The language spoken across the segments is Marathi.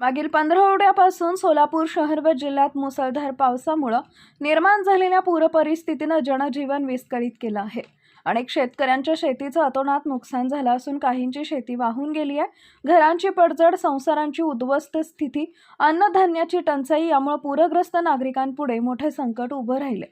मागील पंधरवड्यापासून सोलापूर शहर व जिल्ह्यात मुसळधार पावसामुळं निर्माण झालेल्या पूरपरिस्थितीनं जनजीवन विस्कळीत केलं आहे. अनेक शेतकऱ्यांच्या शेतीचं अतोनात नुकसान झालं असून काहींची शेती वाहून गेली आहे. घरांची पडझड संसारांची उद्ध्वस्त स्थिती अन्नधान्याची टंचाई यामुळे पूरग्रस्त नागरिकांपुढे मोठे संकट उभं राहिले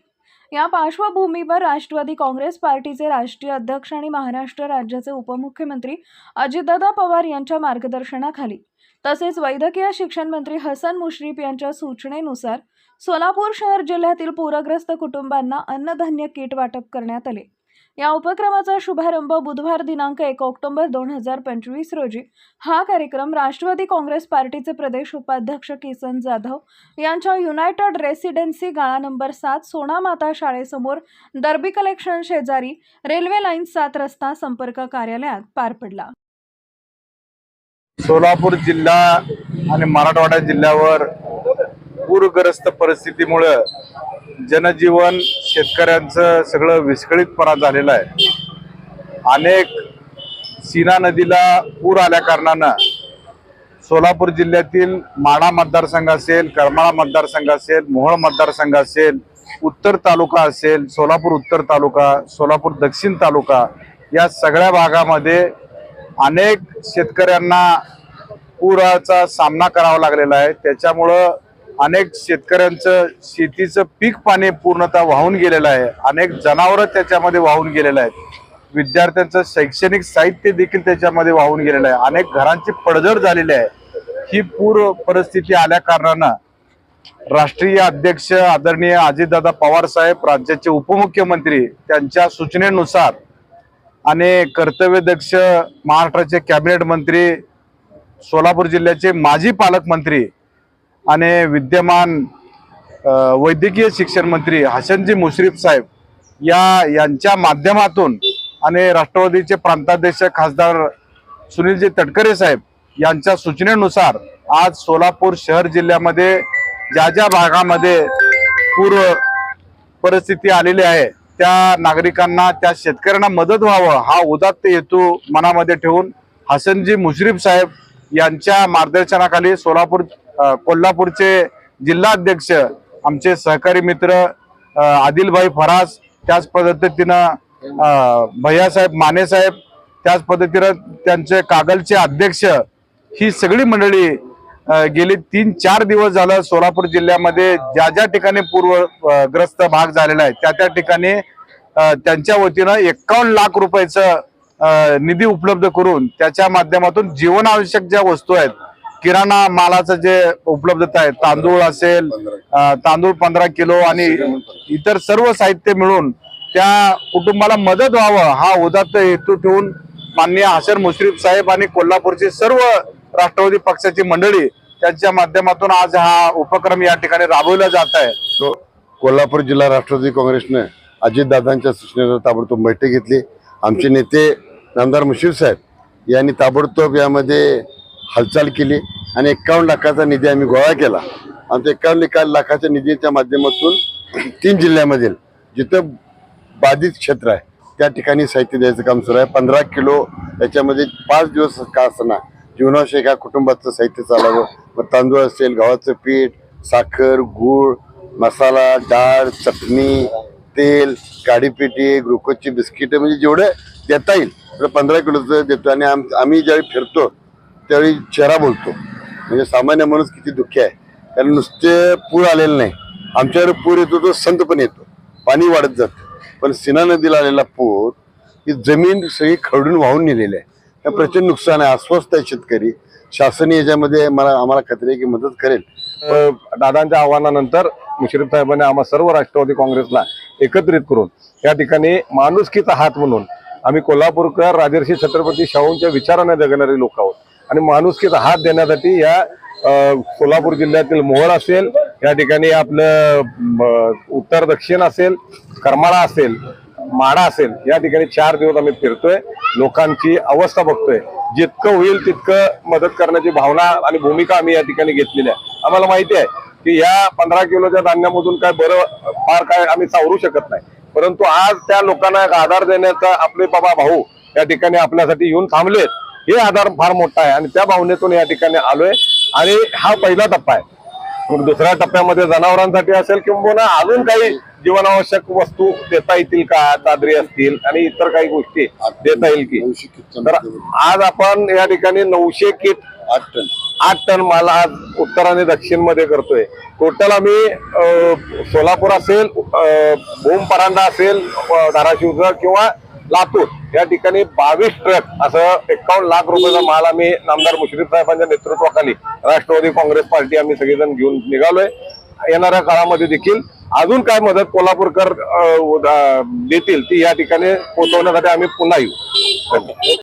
या पार्श्वभूमीवर राष्ट्रवादी काँग्रेस पार्टीचे राष्ट्रीय अध्यक्ष आणि महाराष्ट्र राज्याचे उपमुख्यमंत्री अजितदादा पवार यांच्या मार्गदर्शनाखाली तसेच वैद्यकीय शिक्षण मंत्री हसन मुश्रीफ यांच्या सूचनेनुसार सोलापूर शहर जिल्ह्यातील पूरग्रस्त कुटुंबांना अन्नधान्य किट वाटप करण्यात आले. या उपक्रमाचा शुभारंभ बुधवार दिनांक एक ऑक्टोबर दोन हजार पंचवीस रोजी हा कार्यक्रम राष्ट्रवादी काँग्रेस पार्टीचे प्रदेश उपाध्यक्ष किसन जाधव यांच्या युनायटेड रेसिडेन्सी गाळा नंबर सात सोनामाता शाळेसमोर दर्बी कलेक्शन शेजारी रेल्वे लाईन सात रस्ता संपर्क कार्यालयात पार पडला. सोलापूर जिल्हा आणि मराठवाडा जिल्ह्यावर पूरग्रस्त परिस्थितीमुळं जनजीवन शेतकऱ्यांचं सगळं विस्कळीतपणा झालेलं आहे. अनेक सीना नदीला पूर आल्याकारणानं सोलापूर जिल्ह्यातील माढा मतदारसंघ असेल करमाळा मतदारसंघ असेल मोहोळ मतदारसंघ असेल उत्तर तालुका असेल सोलापूर उत्तर तालुका सोलापूर दक्षिण तालुका या सगळ्या भागामध्ये अनेक शेतकऱ्यांना पुराचा सामना करावा लागलेला आहे. त्याच्यामुळं अनेक शेतकऱ्यांचं शेतीचं पीक पाणी पूर्णतः वाहून गेलेलं आहे. अनेक जनावरं त्याच्यामध्ये वाहून गेलेलं आहेत. विद्यार्थ्यांचं शैक्षणिक साहित्य देखील त्याच्यामध्ये वाहून गेलेलं आहे. अनेक घरांची पडझड झालेली आहे. ही पूर परिस्थिती आल्या कारणानं राष्ट्रीय अध्यक्ष आदरणीय अजितदादा पवार साहेब राज्याचे उपमुख्यमंत्री त्यांच्या सूचनेनुसार आणि कर्तव्यदक्ष महाराष्ट्राचे कॅबिनेट मंत्री सोलापूर जिल्ह्याचे माजी पालकमंत्री आणि विद्यमान वैद्यकीय शिक्षण मंत्री हसनजी मुश्रीफ साहेब या यांच्या माध्यमातून आणि राष्ट्रवादीचे प्रांताध्यक्ष खासदार सुनीलजी तटकरे साहेब यांच्या सूचनेनुसार आज सोलापूर शहर जिल्ह्यामध्ये ज्या ज्या भागामध्ये पूर परिस्थिती आलेली आहे त्या नागरिकांना त्या शेतकऱ्यांना मदत व्हावं हा उदात्त हेतू मनामध्ये ठेवून हसनजी मुश्रीफ साहेब यांच्या मार्गदर्शनाखाली सोलापूर कोल्हापूरचे जिल्हाध्यक्ष आमचे सहकारी मित्र आदिलभाई फरास त्याच पद्धतीनं भैयासाहेब मानेसाहेब त्याच पद्धतीनं त्यांचे कागलचे अध्यक्ष ही सगळी मंडळी गेली तीन चार दिवस झालं सोलापूर जिल्ह्यामध्ये ज्या ज्या ठिकाणी पूर्वग्रस्त भाग झालेला आहे त्या त्या ठिकाणी त्यांच्या वतीनं एकावन्न लाख रुपयाचं निधी उपलब्ध करून त्याच्या माध्यमातून जीवनावश्यक ज्या वस्तू आहेत किराणा मालाचं जे उपलब्धता आहे तांदूळ असेल तांदूळ पंधरा किलो आणि इतर सर्व साहित्य मिळून त्या कुटुंबाला मदत व्हावं हा उदात्त हेतू ठेवून माननीय हसन मुश्रीफ साहेब आणि कोल्हापूरची सर्व राष्ट्रवादी पक्षाची मंडळी त्यांच्या माध्यमातून आज हा उपक्रम या ठिकाणी राबवला जात आहे. तो कोल्हापूर जिल्हा राष्ट्रवादी काँग्रेसने अजितदादांच्या सूचनेवर ताबडतोब बैठक घेतली. आमचे नेते नामदार मुशीफ साहेब यांनी ताबडतोब यामध्ये हालचाल केली आणि एकावन्न लाखाचा निधी आम्ही गोळा केला. आमच्या एक्कावन्न एका लाखाच्या निधीच्या माध्यमातून तीन जिल्ह्यामधील जिथं बाधित क्षेत्र आहे त्या ठिकाणी साहित्य द्यायचं काम सुरू आहे. पंधरा किलो याच्यामध्ये पाच दिवस का असताना जीवनावश्यक एका कुटुंबाचं साहित्य चालावं. मग तांदूळ असेल गव्हाचं पीठ साखर गूळ मसाला डाळ चटणी तेल काडीपेटी ग्लुकोजची बिस्किटं म्हणजे जेवढं देता येईल तेवढं पंधरा किलोचं देतो. आणि आम आम्ही ज्यावेळी फिरतो त्यावेळी चेहरा बोलतो. म्हणजे सामान्य माणूस किती दुःखी आहे. कारण नुसते पूर आलेलं नाही. आमच्यावर पूर येतो तो संत पण येतो. पाणी वाढत जातं. पण सिना नदीला आलेला पूर ही जमीन सगळी खरडून वाहून नेलेली आहे. त्या प्रचंड नुकसान आहे. अस्वस्थ आहे शेतकरी. शासन याच्यामध्ये मला आम्हाला खात्री आहे की मदत करेल. दादांच्या आव्हानानंतर मुश्रीफ साहेबांनी आम्हा सर्व राष्ट्रवादी काँग्रेसला एकत्रित करून या ठिकाणी माणुसकीचा हात म्हणून आम्ही कोल्हापूरकर राजर्षी छत्रपती शाहूंच्या विचाराने जगणारे लोक आहोत. आणि माणुसकीचा हात देण्यासाठी या अ, सोलापूर जिल्ह्यातील मोहर असेल या ठिकाणी आपलं उत्तर दक्षिण असेल करमाळा असेल माडा असेल या ठिकाणी चार दिवस आम्ही फिरतोय. लोकांची अवस्था बघतोय. जितकं होईल तितकं मदत करण्याची भावना आणि भूमिका आम्ही या ठिकाणी घेतलेली आहे. आम्हाला माहिती आहे की या पंधरा किलोच्या धान्यामधून काय बरं फार काय आम्ही सावरू शकत नाही. परंतु आज त्या लोकांना एक आधार देण्याचा आपले बाबा भाऊ या ठिकाणी आपल्यासाठी येऊन थांबलेत. हे आधार फार मोठा आहे आणि त्या भावनेतून या ठिकाणी आलोय. आणि हा पहिला टप्पा आहे. मग दुसऱ्या टप्प्यामध्ये जनावरांसाठी असेल किंवा अजून काही जीवनावश्यक वस्तू देता येतील का? चादरी असतील आणि इतर काही गोष्टी देता येईल की. तर आज आपण या ठिकाणी नऊशे किट आठ टन. आठ टन माल आज उत्तर आणि दक्षिणमध्ये करतोय. टोटल आम्ही सोलापूर असेल भूम परांडा असेल धाराशिवचं किंवा लातूर. या ठिकाणी बावीस ट्रक असं एकावन्न लाख रुपयाचा माल आम्ही नामदार मुश्रीफ साहेबांच्या नेतृत्वाखाली राष्ट्रवादी काँग्रेस पार्टी आम्ही सगळेजण घेऊन निघालोय. येणाऱ्या काळामध्ये देखील अजून काय मदत कोल्हापूरकर उदा- देतील ती या ठिकाणी पोहोचवण्यासाठी आम्ही पुन्हा येऊ. धन्यवाद.